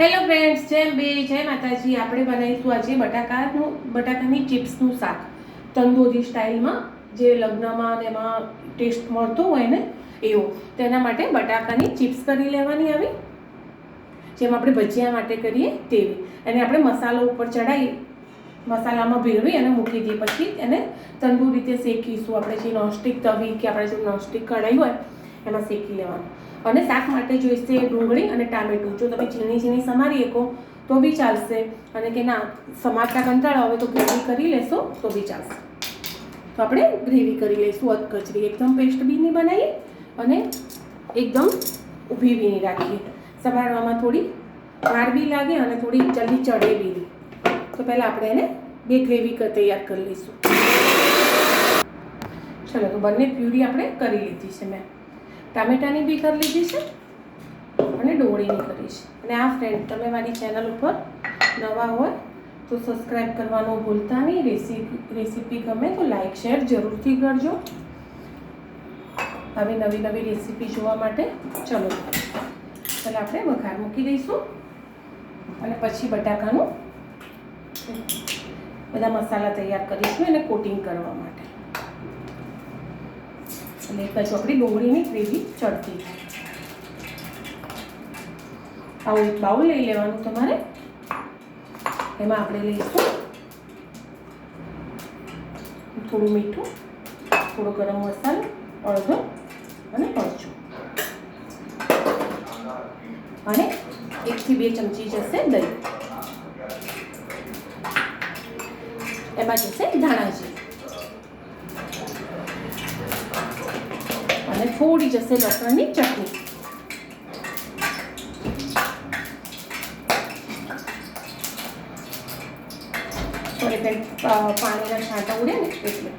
Hello friends જેમ બે જય માતાજી. આપણે બનાવીશું આજે બટાકાનું બટાકાની ચિપ્સનું શાક. તંદૂરી સ્ટાઇલમાં જે લગ્નમાં ને એમાં ટેસ્ટ મળતો હોય ને, એવો. તેના માટે બટાકાની ચિપ્સ કરી લેવાની આવી, જેમ આપણે ભજીયા માટે કરીએ તેવી. અને આપણે મસાલો ઉપર ચડાવી મસાલામાં ભેળવી અને મૂકી દઈએ. પછી એને તંદુરી રીતે શેકીશું. આપણે જે નોનસ્ટિક તવી કે આપણે જે નોનસ્ટિક કઢાઈ હોય એમાં શેકી લેવાનું. અને શાક માટે જોઈશે ડુંગળી અને ટામેટું. જો તમે ઝીણી ઝીણી સમારી શકો તો બી ચાલશે. અને કે ના, સમારતા કંટાળો આવે તો ગ્રેવી કરી લેશો, તો બી ચાલશે. તો આપણે ગ્રેવી કરી લઈશું, અધકચરી. એકદમ પેસ્ટ બી નહીં બનાવીએ અને એકદમ ઊભી બી નહીં રાખીએ. સમારવામાં થોડી વાર બી લાગે અને થોડી જલ્દી ચડે બી નહીં. તો પહેલાં આપણે એને બે ગ્રેવી તૈયાર કરી લઈશું. ચલો, તો બંને પ્યુરી આપણે કરી લીધી છે મેં. ટામેટાની બી કરી લીધી છે અને ડોળીની કરી અને આ ફ્રેન્ડ તમે મારી ચેનલ ઉપર નવા હોય તો સબસ્ક્રાઈબ કરવાનું ભૂલતા નહીં. રેસીપી રેસીપી ગમે તો લાઈક શેર જરૂરથી કરજો. આવી નવી નવી રેસીપી જોવા માટે ચલો. ચાલો આપણે વઘાર મૂકી દઈશું. અને પછી બટાકાનું બધા મસાલા તૈયાર કરીશું એને કોટિંગ કરવા માટે. એટલે પછી આપણી ડુંગળીની ગ્રેવી ચડતી આવું એક બાઉલ લઈ લેવાનું તમારે. એમાં આપણે લઈશું થોડું મીઠું, થોડો ગરમ મસાલો, અડધો અને મરચું. અને એકથી બે ચમચી જશે દહીં. એમાં જશે ધાણાજી અને થોડી જશે લસણની ચટણી. થોડી કંઈક પાણીના છાંટા ઉડે ને એટલે.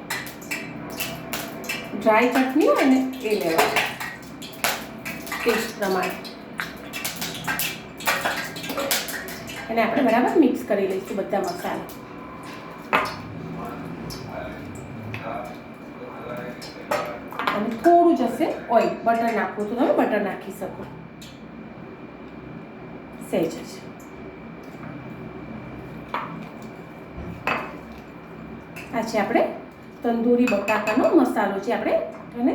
ડ્રાય ચટણી હોય ને એ લેવા. ટેસ્ટ પ્રમાણે. એને આપણે બરાબર મિક્સ કરી લઈશું બધા મસાલા અને જશે ઓઇલ બટર નાખવું તો તમે બટર નાખી શકો. સહેજ જ આ છે આપણે તંદૂરી બટાકાનો મસાલો છે આપણે એને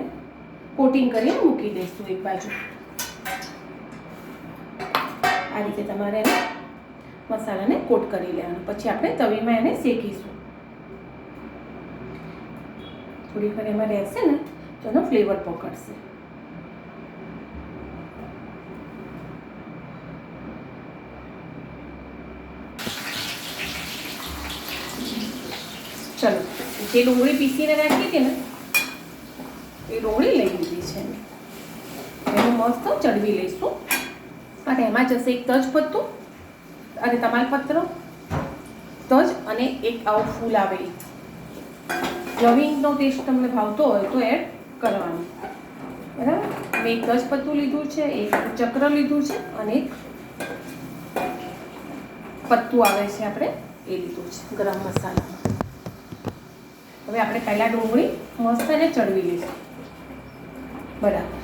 કોટિંગ કરીને મૂકી દઈશું એક બાજુ. આ રીતે તમારે એને મસાલાને કોટ કરી લેવાનું. પછી આપણે તવીમાં એને શેકીશું. થોડી વાર એમાં રહેશે ને? તો એનો ફ્લેવર પકડશે. ચલો, જે ડુંગળી પીસીને રાખી હતી ને, એ ડુંગળી લઈ લીધી છે. એનું મસ્ત ચડવી લઈશું. અને એમાં જશે એક તજ પત્તું અને તમાલપત્ર તજ અને એક આવું ફૂલ આવે રવિંગનો ટેસ્ટ તમને ભાવતો હોય તો એડ કરવાનું. બરાબર? મેં એક તજપત્તું લીધું છે, એક ચક્ર લીધું છે અને એક પત્તું આવે છે આપણે એ લીધું છે. ગરમ મસાલામાં હવે આપણે પહેલાં ડુંગળી મસ્ત એને ચડવી લઈશું. બરાબર.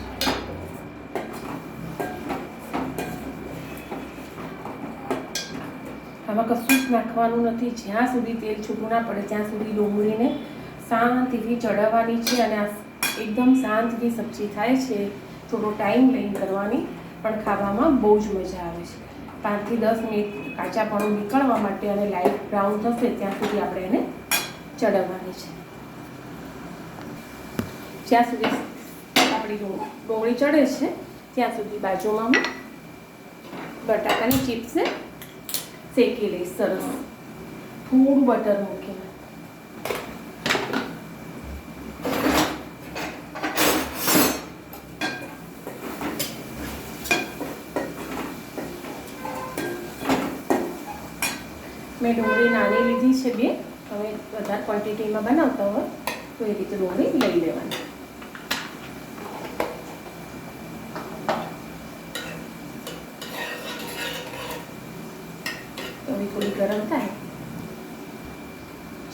આમાં કશું જ નાખવાનું નથી. જ્યાં સુધી તેલ છૂટું ના પડે, ત્યાં સુધી ડુંગળીને શાંતિથી ચડાવવાની છે અને આ એકદમ શાંતથી સબ્જી થાય છે, થોડો ટાઈમ લઈને કરવાની, પણ ખાવામાં બહુ જ મજા આવે છે. પાંચથી દસ મિનિટ કાચાપણું નીકળવા માટે અને લાઇટ બ્રાઉન થશે ત્યાં સુધી આપણે એને ચડાવવાની છે. જ્યાં સુધી આપણી ડોંગળી ચડે છે, ત્યાં સુધી બાજુમાં હું બટાકાની ચિપ્સને શેકી લઈશ સરસ. થોડું બટર મૂકીને. મેં ડુંગળી નાની લીધી છે બે. તમે વધારે ક્વોન્ટિટીમાં બનાવતા હોય તો એ રીતે ડુંગળી લઈ લેવાની. હવે થોડી ગરમ થાય.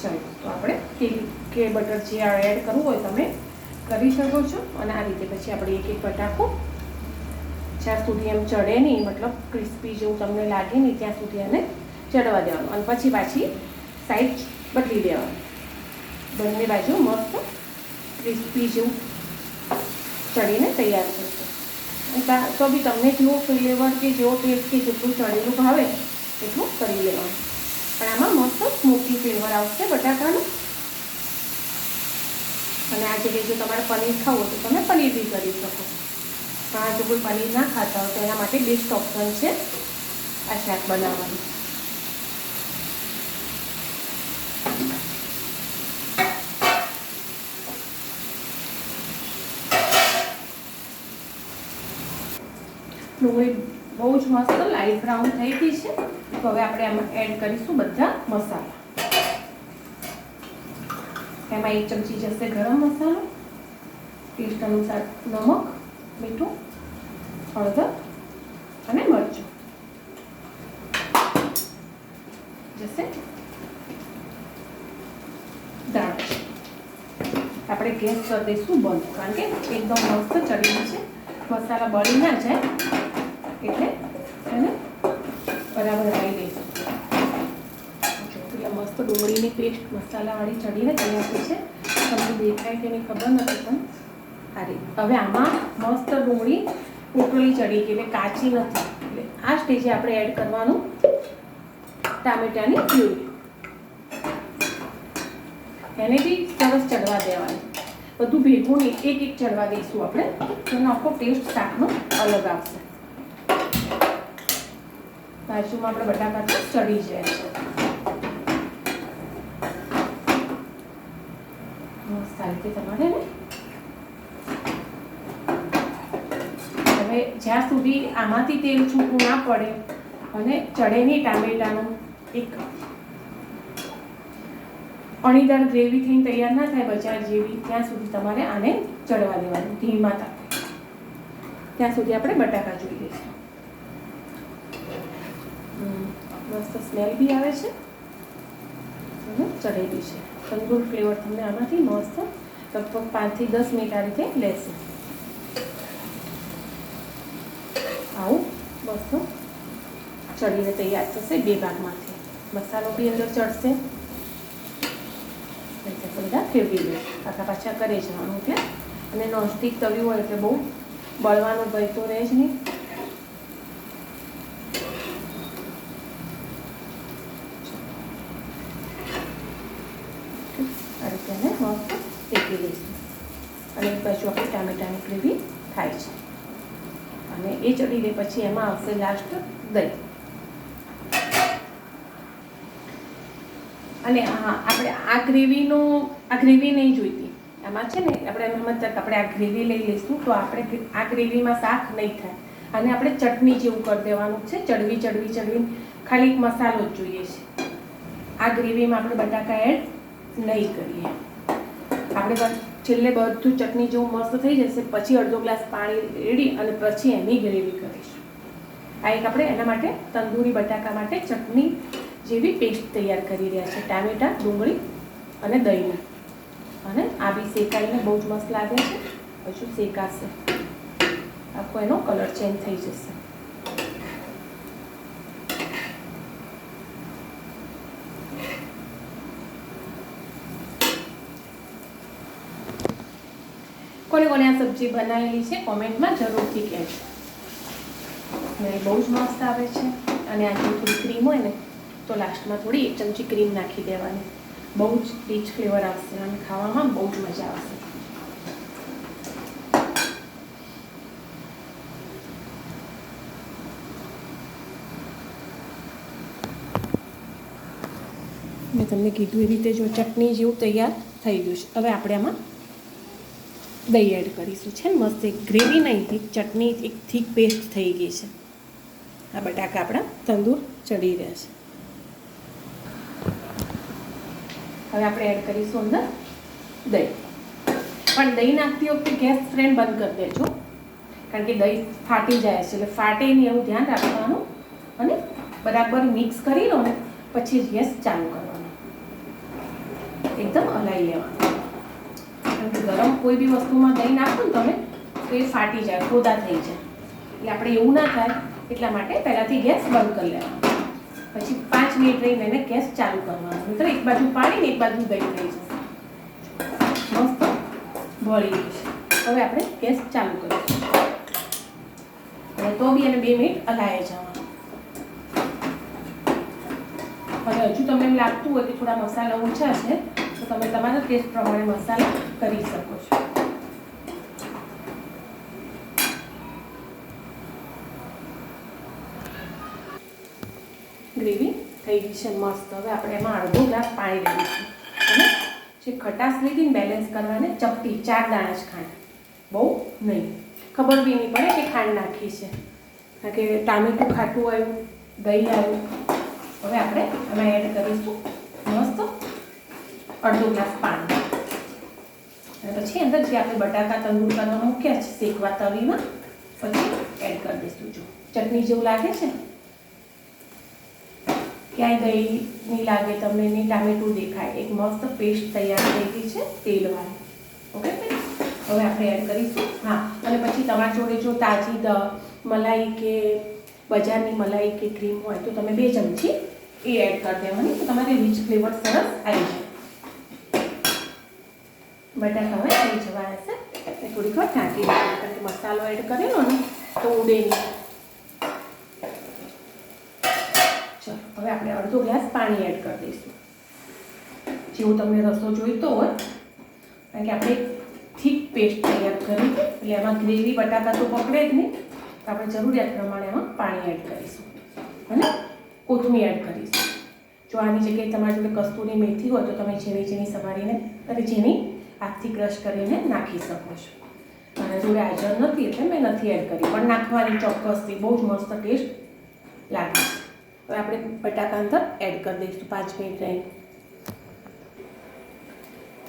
ચાલો, તો આપણે તેલ કે બટર જે એડ કરવું હોય તમે કરી શકો છો. અને આ રીતે પછી આપણે એક એક બટાકો જ્યાં સુધી એમ ચડે નહીં, મતલબ ક્રિસ્પી જેવું તમને લાગે નહીં, ત્યાં સુધી એને ચડવા દેવાનું અને પછી પાછી સાઈડ બદલી દેવાનું. બંને બાજુ મસ્ત ક્રિસ્પી જેવું ચડીને તૈયાર થશે. તો બી તમને જેવો ફ્લેવર કે જેવો ટેસ્ટ કે જેટલું ચડેલું ભાવે, એટલું કરી લેવાનું. પણ આમાં મસ્ત સ્મોકી ફ્લેવર આવશે બટાકાનું. અને આ જગ્યાએ જો તમારે પનીર ખાવું તો તમે પનીર બી કરી શકો. પણ આ જો કોઈ પનીર ના ખાતા હોય તો એના માટે બેસ્ટ ઓપ્શન છે આ શાક બનાવવાનું. ડુંગળી બહુ જ મસ્ત લાઈટ બ્રાઉન થઈ ગઈ છે. તો હવે આપણે આમાં એડ કરીશું બધા મસાલા. એમાં એક ચમચી જશે ગરમ મસાલો. ટેસ્ટ અનુસાર નમક, મીઠું, હળદર અને મરચું. જશે દાણા આપણે ગેસ કરી દઈશું બંધ, કારણ કે એકદમ મસ્ત ચડી છે. મસાલા બળી ના જાય. એટલે એને બરાબર આવી દઈશું. એટલે મસ્ત ડુંગળીની પેસ્ટ મસાલાવાળી ચડીને તૈયાર થઈ છે. તમને દેખાય કે નહીં ખબર નથી, પણ સારી હવે આમાં મસ્ત ડુંગળી ઉકળી ચડી એટલે કાચી નથી. એટલે આ સ્ટેજે આપણે એડ કરવાનું ટામેટાની પ્યુરી. એને બી સરસ ચડવા દેવાની. બધું ભેગું એક એક ચડવા દઈશું આપણે. તો આખો ટેસ્ટ શાકનો અલગ આવશે. બાજુમાં આપણે બટાકા ચડી જાય છે. રીતે તમારે ને. હવે જ્યાં સુધી આમાંથી તેલ છૂટું ના પડે અને ચડે નહીં ટામેટાનું એક અણીદાર ગ્રેવી થઈને તૈયાર ના થાય બજાર જેવી, ત્યાં સુધી તમારે આને ચડવા દેવાનું, ધીમા તાપે. ત્યાં સુધી આપણે બટાકા જોઈ લઈશું હમ, મસ્ત સ્મેલ બી આવે છે અને ચડેલી છે. તંદૂર ફ્લેવર તમને આમાંથી મસ્ત લગભગ પાંચથી દસ મિનિટ આ રીતે લેશે. આવું મસ્ત ચડીને તૈયાર થશે બે ભાગમાંથી. મસાલો બી અંદર ચડશે. બધા ફેરવી દે પાછા પાછા કરે જવાનું ત્યાં. અને નોનસ્ટિક તવી હોય એટલે બહુ બળવાનો ભય તો રહે જ નહીં આ રીતે એને મસ્ત શેકી લઈશું અને આપણે ટામેટાની ગ્રેવી થાય છે. અને એ ચડી લે પછી એમાં આવશે લાસ્ટ દહીં. અને હા આપણે આ ગ્રેવીનો, આ ગ્રેવી નહીં જોઈતી. આમાં છે ને આપણે એમ સમજતા આપણે આ ગ્રેવી લઈ લઈશું તો આપણે આ ગ્રેવીમાં શાક નહીં થાય. અને આપણે ચટણી જેવું કરી દેવાનું છે, ચડવી ચડવી ચડવી. ખાલી મસાલો જ જોઈએ છે. આ ગ્રેવીમાં આપણે બટાકા એડ નહીં કરીએ. આપણે છેલ્લે બધું ચટણી જેવું મસ્ત થઈ જશે, પછી અડધો ગ્લાસ પાણી રેડી અને પછી એની ગ્રેવી કરીશ. આ એક આપણે એના માટે તંદૂરી બટાકા માટે ચટણી જેવી પેસ્ટ તૈયાર કરી રહ્યા છે. ટામેટા, ડુંગળી અને દહીંના અને આ બી શેકાઈને બહુ જ મસ્ત લાગે છે. હજુ શેકાશે. આખો એનો કલર ચેન્જ થઈ જશે. કોને કોને આ સબ્જી બનાવેલી છે કોમેન્ટમાં જરૂરથી કહેજો. સ્મેલ બહુ જ મસ્ત આવે છે. અને આ જે થોડી ક્રીમ હોય ને, તો લાસ્ટમાં થોડી એક ચમચી ક્રીમ નાખી દેવાની. બહુ જ રીચ ફ્લેવર આવશે અને ખાવામાં બહુ જ મજા આવશે. મેં તમને કીધું એ રીતે જો ચટણી જેવું તૈયાર થઈ ગયું છે. હવે આપણે આમાં દહીં એડ કરીશું. છે ને, મસ્ત એક ગ્રેવી નહીં, એક ચટણી, એક થીક પેસ્ટ થઈ ગઈ છે. આ બટાકા આપણા તંદૂર ચડી રહ્યા છે. હવે આપણે એડ કરીશું અંદર દહીં. પણ દહીં નાખતી વખતે ગેસ ફ્રેમ બંધ કરી દેજો. કારણ કે દહીં ફાટી જાય છે, એટલે ફાટે નહીં એવું ધ્યાન રાખવાનું. અને બરાબર મિક્સ કરી લો ને, પછી ગેસ ચાલુ કરવાનો. એકદમ હલાવી લેવાનું. કારણ કે ગરમ કોઈ બી વસ્તુમાં દહીં નાખો ને તમે, તો એ ફાટી જાય ખોદા થઈ જાય. એટલે આપણે એવું ના થાય, એટલા માટે પહેલાંથી ગેસ બંધ કરી લેવાનો. પછી પાંચ મિનિટ રહીને એને ગેસ ચાલુ કરવાનો. નહીંતર એક બાજુ પાણી ને એક બાજુ દહીં થઈ જશે મસ્ત ભળી છે. હવે આપણે ગેસ ચાલુ કરીશું અને તો બી એને બે મિનિટ હલાય જવાનું. હવે હજુ તમને એમ લાગતું હોય કે થોડા મસાલા ઓછા છે તો તમે તમારા ટેસ્ટ પ્રમાણે મસાલા કરી શકો છો. ગ્રેવી થઈ ગઈ છે મસ્ત. હવે આપણે એમાં અડધો ગ્લાસ પાણી લઈશું અને જે ખટાશ લીધી બેલેન્સ કરવાને ચપટી, ચાર દાણા જ ખાંડ. બહુ નહીં. ખબર બી નહીં પડે કે ખાંડ નાખી છે. કારણ કે ટામેટું ખાટું આવ્યું, દહીં આવ્યું. હવે આપણે એમાં એડ કરીશું. મસ્ત અડધો ગ્લાસ પાણી. અને પછી અંદર જે આપણે બટાકા, તંદૂર કરવા મૂક્યા છે શેકવા તવીમાં પછી એડ કરી દઈશું. જો ચટણી જેવું લાગે છે ક્યાંય દહીં નહીં લાગે, તમને નહીં ટામેટું દેખાય, એક મસ્ત પેસ્ટ તૈયાર થઈ ગઈ છે તેલવાળી. ઓકે હવે આપણે એડ કરીશું. હા, અને પછી તમારા જોડે જો તાજી દ, મલાઈ કે બજારની મલાઈ કે ક્રીમ હોય, તો તમે બે ચમચી એ એડ કરી દેવાની. તો તમારે રીચ ફ્લેવર સરસ આવી જાય. બટાકા હવે થઈ જવા હશે. એ થોડીક વાર ઢાંકી દઈશું મસાલો એડ કરેલો ને, તો ઉડે નહીં. ચલો, હવે આપણે અડધો ગ્લાસ પાણી એડ કરી દઈશું. જેવો તમને રસો જોઈતો હોય, કારણ કે આપણે થીક પેસ્ટ તૈયાર કરી એટલે એમાં ગ્રેવી બટાકા તો પકડે જ નહીં. તો આપણે જરૂરિયાત પ્રમાણે એમાં પાણી એડ કરીશું. અને કોથમીર એડ કરીશું. જો આની જગ્યાએ તમારી જોડે કસ્તુરી મેથી હોય, તો તમે ઝીણી ઝીણી સવારીને અને ઝીણી હાથથી ક્રશ કરીને નાખી શકો છો. અને જોડે હાજર નથી એટલે મેં નથી એડ કરી. પણ નાખવાની ચોક્કસથી બહુ જ મસ્ત ટેસ્ટ લાગે હવે આપણે બટાકા અંદર એડ કરી દઈશું પાંચ મિનિટ રહી.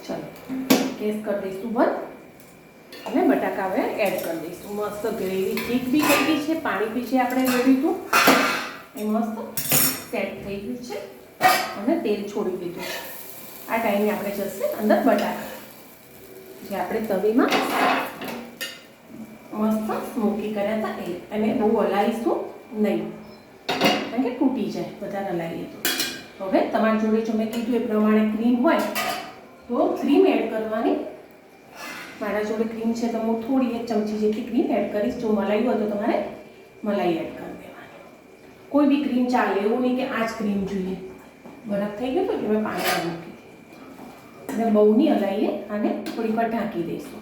ચલો, ગેસ કરી દઈશું બંધ. અને બટાકા હવે એડ કરી દઈશું. મસ્ત ગ્રેવી થીક બી થઈ ગઈ છે, પાણી બી છે આપણે રેડ્યું હતું, એ મસ્ત સેટ થઈ ગયું છે. અને તેલ છોડી દીધું આ ટાઈમે આપણે જશે અંદર બટાકા. જે આપણે તવીમાં મસ્ત સ્મોકી કર્યા હતા એ. અને બહુ હલાવીશું નહીં. કારણ કે તૂટી જાય વધારે હલાવીએ તો. હવે તમારી જોડે જો મેં કીધું એ પ્રમાણે ક્રીમ હોય, તો ક્રીમ એડ કરવાની. મારા જોડે ક્રીમ છે, તો હું થોડી એક ચમચી જેટલી ક્રીમ એડ કરીશ. જો મલાઈ હોય તો તમારે મલાઈ એડ કરી દેવાની. કોઈ બી ક્રીમ ચાલે એવું નહીં કે આ જ ક્રીમ જોઈએ. બરફ થઈ ગયો તો એટલે મેં પાણીમાં મૂકી અને બહુની હલાવીએ અને થોડીક વાર ઢાંકી દઈશું.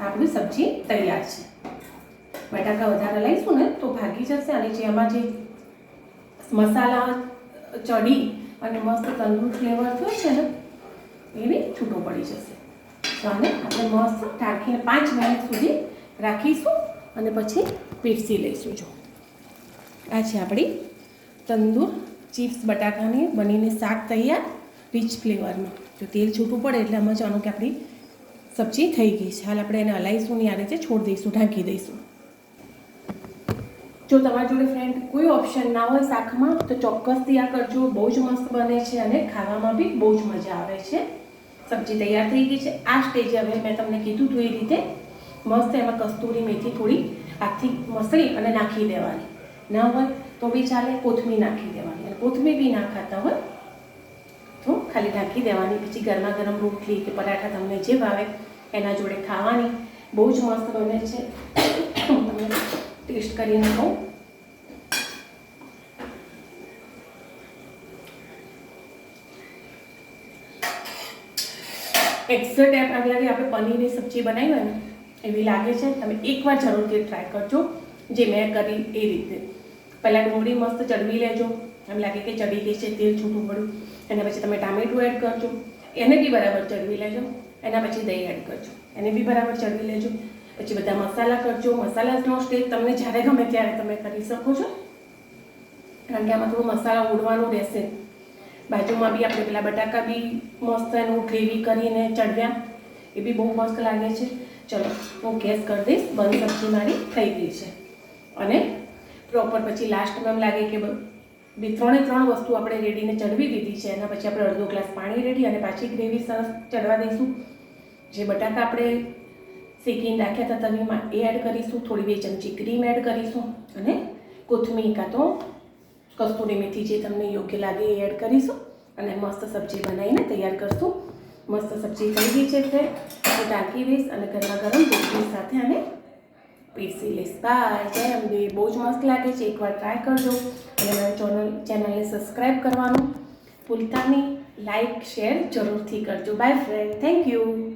આપણી સબ્જી તૈયાર છે. બટાકા વધારે લઈશું ને તો ભાગી જશે અને જે આમાં જે મસાલા ચડી અને મસ્ત તંદુર ફ્લેવર થયો છે ને, એને છૂટો પડી જશે. તો આને આપણે મસ્ત ઢાંકીને પાંચ મિનિટ સુધી રાખીશું અને પછી પીરસી લઈશું. જો, આ છે આપણી તંદૂર ચિપ્સ બટાકાની બનીને શાક તૈયાર રીચ ફ્લેવરમાં જો તેલ છૂટું પડે એટલે સમજવાનું કે આપણી સબ્જી થઈ ગઈ છે. હાલ આપણે એને હલાવીશું ને આ રીતે છોડી દઈશું, ઢાંકી દઈશું. જો તમારી જોડે ફ્રેન્ડ કોઈ ઓપ્શન ના હોય શાકમાં, તો ચોક્કસથી આ કરજો. બહુ જ મસ્ત બને છે અને ખાવામાં બી બહુ જ મજા આવે છે. સબ્જી તૈયાર થઈ ગઈ છે. આ સ્ટેજે હવે મેં તમને કીધું હતું એ રીતે મસ્ત એમાં કસ્તુરી મેથી થોડી આખી મસળી અને નાખી દેવાની. ના હોય તો બી ચાલે, કોથમીર નાખી દેવાની. અને કોથમીર બી ના ખાતા હોય તો ખાલી ઢાંકી દેવાની, પછી ગરમા ગરમ રોટલી કે પરાઠા તમને જે ભાવે એના જોડે ખાવાની. બહુ જ મસ્ત બને છે. ટેસ્ટ કરીને કહું એક્ઝેક્ટ એમ આવી લાગે આપણે પનીરની સબ્જી બનાવી હોય ને, એવી લાગે છે. તમે એકવાર જરૂરથી ટ્રાય કરજો. જે મેં કરી એ રીતે. પહેલાં ડુંગળી મસ્ત ચડવી લેજો. એમ લાગે કે ચડી ગઈ છે, તેલ છૂટું પડ્યું. એના પછી તમે ટામેટું એડ કરજો. એને બી બરાબર ચડવી લેજો. એના પછી દહીં એડ કરજો. એને બી બરાબર ચડવી લેજો. પછી બધા મસાલા કરજો. મસાલાનો સ્ટેજ તમને જ્યારે ગમે ત્યારે તમે કરી શકો છો. કારણ કે આમાં થોડું મસાલા ઉડવાનું રહેશે. બાજુમાં બી આપણે પેલા બટાકા બી મસ્ત એનું ગ્રેવી કરીને ચડવ્યા એ બી બહુ મસ્ત લાગે છે. ચલો, હું ગેસ કરી દઈશ. બંધ સબ્જી મારી થઈ ગઈ છે. અને પ્રોપર પછી લાસ્ટમાં એમ લાગે કે બ- ત્રણે, ત્રણ વસ્તુ આપણે રેડીને ચડવી દીધી છે. એના પછી આપણે અડધો ગ્લાસ પાણી રેડી અને પાછી ગ્રેવી સરસ ચડવા દઈશું. જે બટાકા આપણે શેકીને રાખ્યા હતા તવીમાં એ એડ કરીશું. થોડી બે ચમચી ક્રીમ એડ કરીશું અને કોથમીર કાં તો કસ્તુરી મેથી જે તમને યોગ્ય લાગે એ એડ કરીશું અને મસ્ત સબ્જી બનાવીને તૈયાર કરશું. મસ્ત સબ્જી થઈ ગઈ છે ફ્રેન્ડ ટાંકી દઈશ અને ગરમા ગરમ રોટલી સાથે આને પીરસી લઈશ બાય જય અંબે બહુ જ મસ્ત લાગે છે. એકવાર ટ્રાય કરજો. અને મારી ચેનલ ચેનલને સબસ્ક્રાઈબ કરવાનું ભૂલતા નહીં. લાઈક શેર જરૂરથી કરજો. By friend thank you